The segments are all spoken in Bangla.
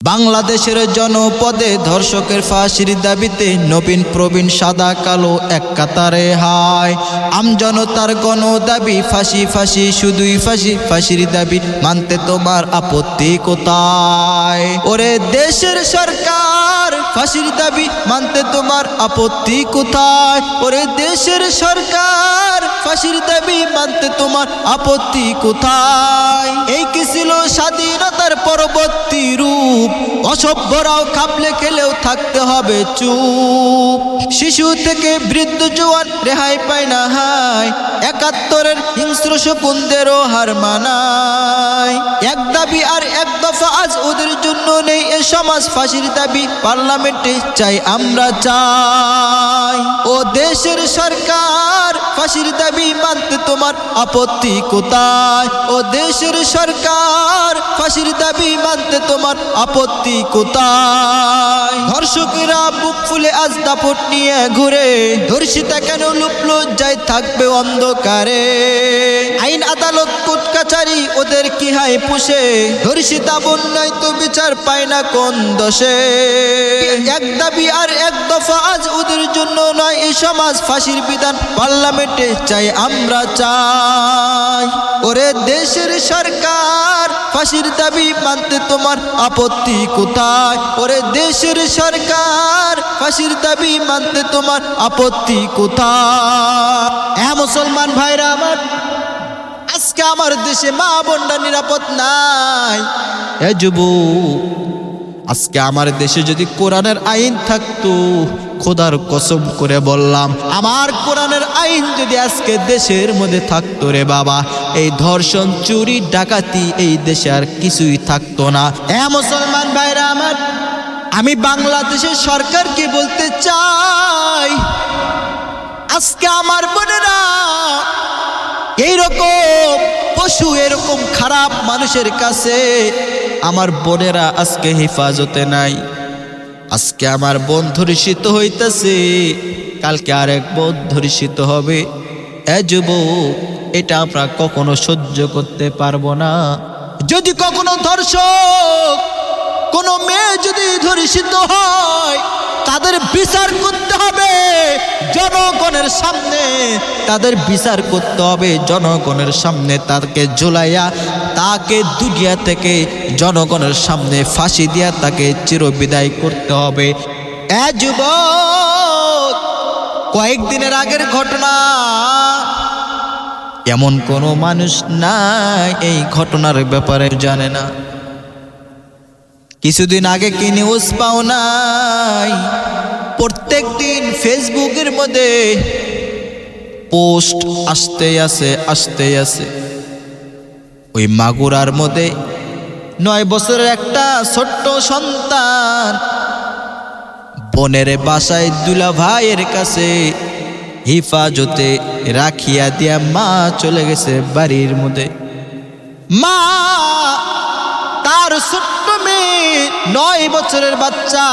বাংলাদেশের জনপদে ধর্ষকের ফাঁসির দাবিতে নবীন প্রবীণ সাদা, কালো, এক কাতারে হায়। আমজনতার গণ দাবি ফাঁসি ফাঁসি, শুধুই ফাঁসি, ফাঁসির দাবি মানতে তোমার আপত্তি কোথায়? ওরে দেশের সরকার ফাঁসির দাবি মানতে তোমার আপত্তি কোথায়? ওরে দেশের সরকার, ফাঁসির দাবি মানতে তোমার আপত্তি কোথায়? এই কি ছিল স্বাধীনতার পরবর্তী রূপ? অসভ্যরাও খাপলে খেলেও থাকতে হবে চুপ। শিশু থেকে বৃদ্ধ জোয়ান রেহাই পায় না হায় একাত্তরের হিংস্র শকুনদেরও হার মানায়। এক দাবি আর এক দফা আজ ওদের জন্য নেই এ সমাজ। ফাঁসির দাবি পার্লামেন্টে চাই আমরা চাই। ও দেশের সরকার ফাঁসির দাবি মানতে তোমার আপত্তি কোথায়? ও দেশের সরকার, ফাঁসির দাবি মানতে তোমার আপত্তি কোথায়? ধর্ষকেরা বুক ফুলে আজ দাপট নিয়ে ঘুরে, ধর্ষিতা কেন লুপলো যাই থাকবে অন্ধকারে? আইন, আদালত, কোর্ট কাছারি ওদের কি হাই পুষে, ধর্ষিতা বন্যায় তো বিচার পায় না কোন দোষে? এক দাবি আর এক দফা আজ ওদের জন্য নয়, এই সমাজ ফাঁসির বিধান, পার্লামেন্টে চাই, আমরা চাই। ওরে দেশের সরকার, ফাঁসির দাবি মানতে তোমার আপত্তি কোথায়? ওরে দেশের সরকার, ফাঁসির দাবি মানতে তোমার আপত্তি কোথায়? হ্যাঁ মুসলমান ভাইরা আমার, আজকে আমার দেশে মা বোনরা নিরাপদ নাই। এ যুবক, আজকে আমার দেশে যদি কোরআনের আইন থাকতো খোদার কসম করে বললাম, আমার কোরআনের আইন যদি আজকে দেশের মধ্যে থাকতো রে বাবা, এই ধর্ষণ, চুরি, ডাকাতি এই দেশে আর কিছুই থাকতো না। এ মুসলমান ভাইরা আমার, আমি বাংলাদেশের সরকারকে বলতে চাই, আজকে আমার বোনেরা এইরকম পশু, এরকম খারাপ মানুষের কাছে আমার বোনেরা আজকে হেফাজতে নাই। আজকে আমার বোন ধরিষিত হইতেছে, কালকে আর এক বোন ধরিষিত হবে। এ যুবক, এটা আমরা কখনো সহ্য করতে পারব না। যদি কখনো ধর্ষক, কোনো মেয়ে যদি ধর্ষিত হয় তাদের বিচার করতে হবে। জনগণের সামনে তাদের বিচার করতে হবে। জনগণের সামনে তাকে ঝুলাইয়া, তাকে দুনিয়া থেকে জনগণের সামনে ফাঁসি দিয়া তাকে চিরবিদায় করতে হবে। এ কয়েকদিনের আগের ঘটনা। এমন কোনো মানুষ নাই, এই ঘটনার ব্যাপারে জানে না। কিছুদিন আগে কি নিউজ পাও নাই? প্রত্যেক দিন ফেসবুকের মধ্যে পোস্ট আসতে আছে আসতে আছে। ওই মাগুরার মধ্যে নয় বছরের একটা ছোট্ট সন্তান বোনের বাসায় দুলা ভাইয়ের কাছে হিফাজতে রাখিয়া দিয়া মা চলে গেছে বাড়ির মধ্যে। মা তার ছোট্ট মেয়ে নয় বছরের বাচ্চা।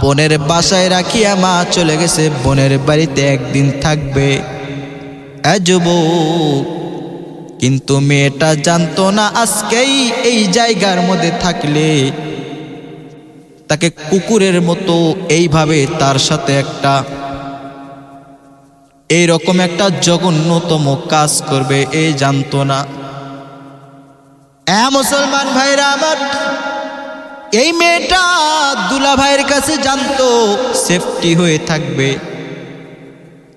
বোনের বাসায় রাখিয়া মা চলে গেছে, বোনের বাড়িতে একদিন থাকবে। যুবক, কিন্তু মেয়েটা জানতো না আজকেই এই জায়গার মধ্যে থাকলে। তাকে কুকুরের মতো এইভাবে তার সাথে একটা, এইরকম একটা জঘন্যতম কাজ করবে এই জানতো না। হ্যাঁ মুসলমান ভাইরা আমার, এই মেয়েটা দুলা ভাইয়ের কাছে জানতো সেফটি হয়ে থাকবে।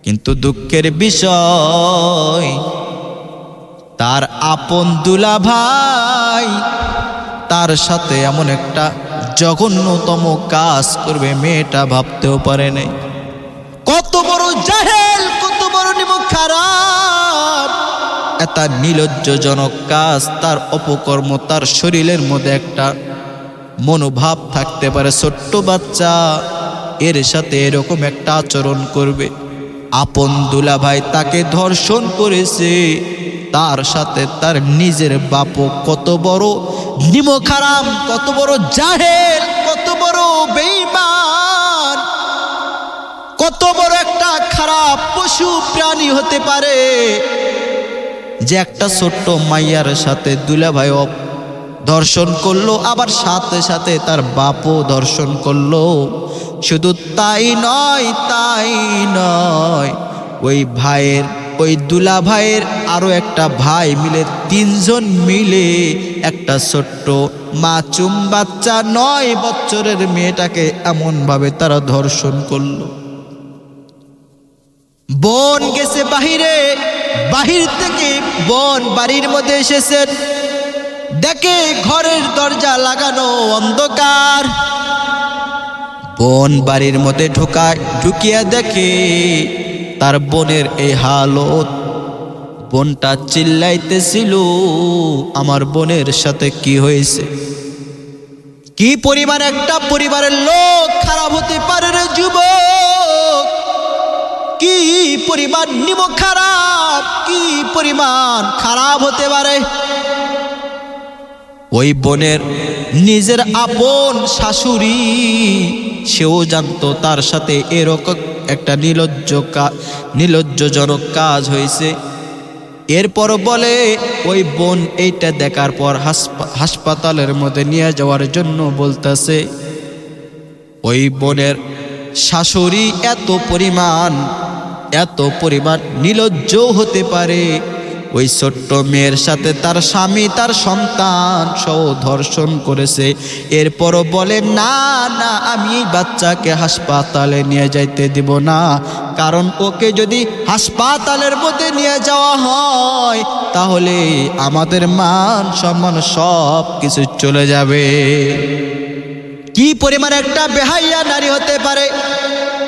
কিন্তু দুঃখের বিষয়, তার আপন দুলা ভাই তার সাথে এমন একটা জঘন্যতম কাজ করবে, মেয়েটা ভাবতেও পারে নাই। কত বড় জাহেল, কত বড় নিমুখ খারাপ। একটা নিলজ্জজনক কাজ, তার অপকর্ম, তার শরীরের মধ্যে একটা মনোভাব থাকতে পারে। ছোট্ট বাচ্চা এর সাথে এরকম একটা আচরণ করবে। আপন দুলা ভাই তাকে ধর্ষণ করেছে। তার সাথে তার নিজের বাপও কত বড় নিমখারাম, কত বড় জাহেল, কত বড় বেইমান কত বড় একটা খারাপ পশু প্রাণী হতে পারে। যে একটা ছোট্ট মাইয়ার সাথে দুলা ভাই ধর্ষণ করল, আবার সাথে সাথে তার বাপও ধর্ষণ করল। শুধু তাই নয় তাই নয়, ওই ভাইয়ের, ওই দুলা ভাইয়ের আরও একটা ভাই মিলে, তিনজন মিলে একটা ছোট্ট মাচুম বাচ্চা নয় বছরের মেয়েটাকে এমনভাবে তারা ধর্ষণ করল। বোন গেছে বাহিরে, বাহির থেকে বোন বাড়ির মধ্যে এসেছেন দেখে ঘরের দরজা লাগানো অন্ধকার। বোন বাড়ির মধ্যে ঢুকায়, ঢুকিয়া দেখে তার বোনের এই হালত। বোনটা চিল্লাইতেছিল, আমার বোনের সাথে কি হয়েছে? কি পরিমাণ একটা পরিবারের লোক খারাপ হতে পারে রে যুবক? কি পরিমাণ নিম খারাপ? কি পরিমাণ খারাপ হতে পারে? ওই বোনের নিজের আপন শাশুড়ি, সেও জানতো তার সাথে এরকম একটা নিলজ্জ নিলজ্জজনক কাজ হয়েছে। এরপর বলে, ওই বোন এইটা দেখার পর হাসপা- হাসপাতালের মধ্যে নিয়ে যাওয়ার জন্য বলতেছে, ওই বোনের শাশুড়ি এত পরিমাণ এত পরিমাণ নিলজ্জ হতে পারে। ওই ছোট্ট মেয়ের সাথে তার স্বামী, তার সন্তান সহ ধর্ষণ করেছে। এরপরও বলে, না না, আমি এই বাচ্চাকে হাসপাতালে নিয়ে যাইতে দিব না। কারণ ওকে যদি হাসপাতালের মধ্যে নিয়ে যাওয়া হয়, তাহলে আমাদের মান সম্মান সব কিছু চলে যাবে। কি পরিমাণ একটা বেহাইয়া নারী হতে পারে?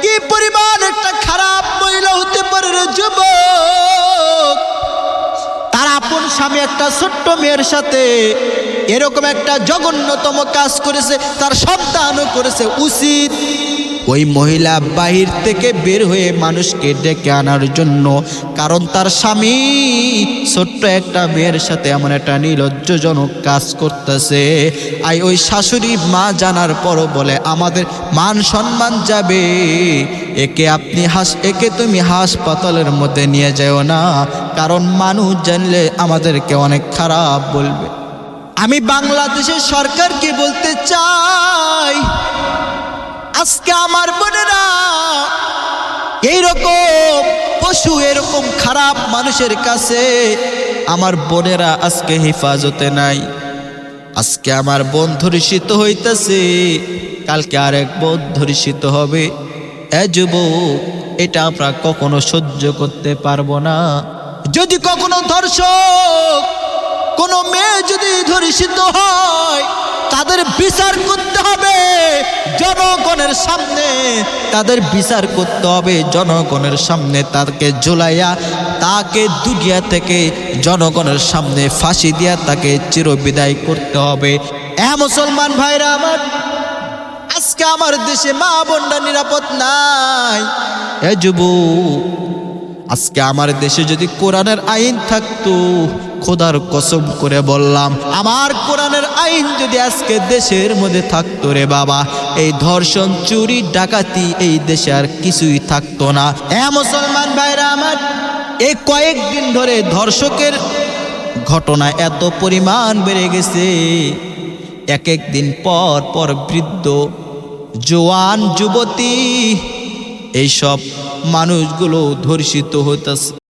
কি পরিমাণ একটা খারাপ মহিলা হতে পারে রে যুবক? তার আপন স্বামী একটা ছোট্ট মেয়ের সাথে এরকম একটা জঘন্যতম কাজ করেছে, তার সন্তানও করেছে, উচিত ওই মহিলা বাহির থেকে বের হয়ে মানুষকে ডেকে আনার জন্য, কারণ তার স্বামী ছোট্ট একটা মেয়ের সাথে এমন একটা নির্লজ্জজনক কাজ করতেছে। আই ওই শাশুড়ি মা জানার পরও বলে, আমাদের মান সম্মান যাবে। একে আপনি হাস, একে তুমি হাসপাতালের মধ্যে নিয়ে যাও না, কারণ মানুষ জানলে আমাদেরকে অনেক খারাপ বলবে। আমি বাংলাদেশের সরকারকে বলতে চাই আজকে আমার বোনেরা, এইরকম পশু, এরকম খারাপ মানুষের কাছে আমার বোনেরা আজকে হেফাজতে নাই। আজকে আমার বোন ধরিষিত হইতেছে, কালকে আরেক বোন ধরিষিত হবে। এ এটা আমরা কখনো সহ্য করতে পারব না। যদি কখনো ধর্ষক, কোনো মেয়ে যদি ধর্ষিত হয় তাদের বিচার করতে হবে। জনগণের সামনে তাদের বিচার করতে হবে। জনগণের সামনে তাকে ঝুলাইয়া, তাকে দুনিয়া থেকে জনগণের সামনে ফাঁসি দিয়া তাকে চিরবিদায় করতে হবে। এ মুসলমান ভাইরা আমার, আজকে আমার দেশে মা বোনরা নিরাপদ নাই। এ যুবক, আজকে আমার দেশে যদি কোরআনের আইন থাকতো খোদার কসম করে বললাম, আমার কোরআনের আইন যদি আজকে দেশের মধ্যে থাকতো রে বাবা, এই ধর্ষণ, চুরি, ডাকাতি এই দেশে আর কিছুই থাকতো না। এ মুসলমান ভাইরা আমার এই কয়েকদিন ধরে ধর্ষকের ঘটনা এত পরিমাণ বেড়ে গেছে। এক এক দিন পর পর বৃদ্ধ, জোয়ান, যুবতী, এইসব মানুষগুলো ধর্ষিত হইতেছে।